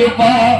கொடுப்பா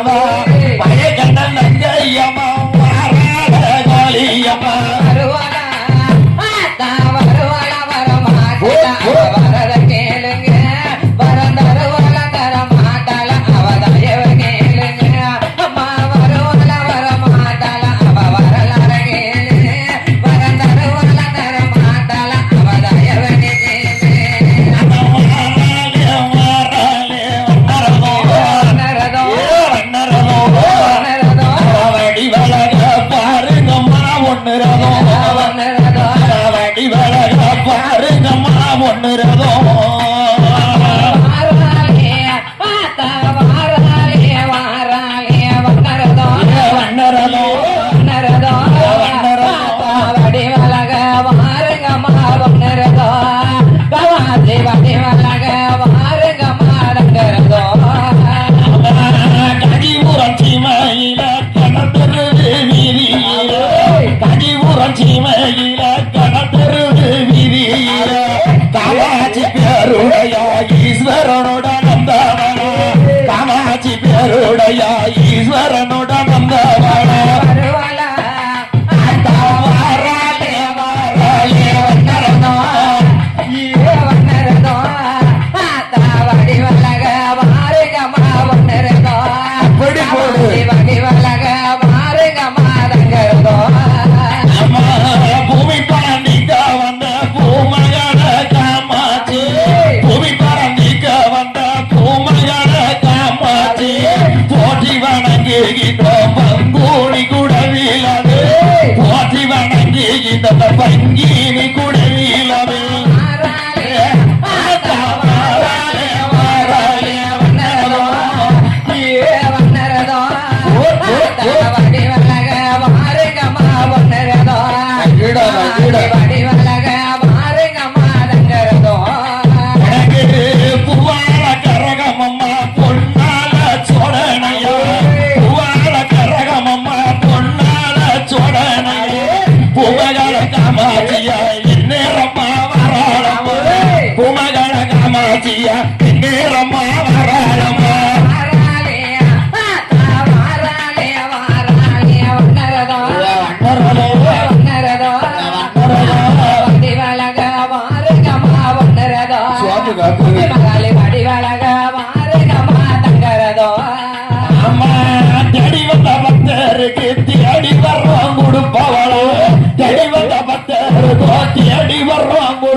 Allah. ஒன்னு ரதம் வடி வளர பாருங்கம்மா ஒன்னு ரதம். பேருடையாய்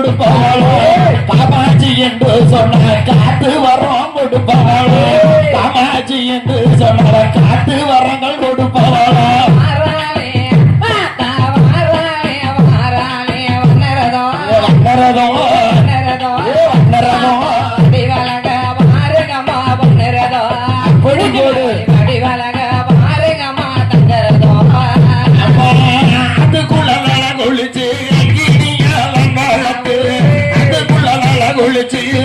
கொடுப்பவளோ காமாட்சி என்று சொன்ன காத்து വിളിച്ചില്ല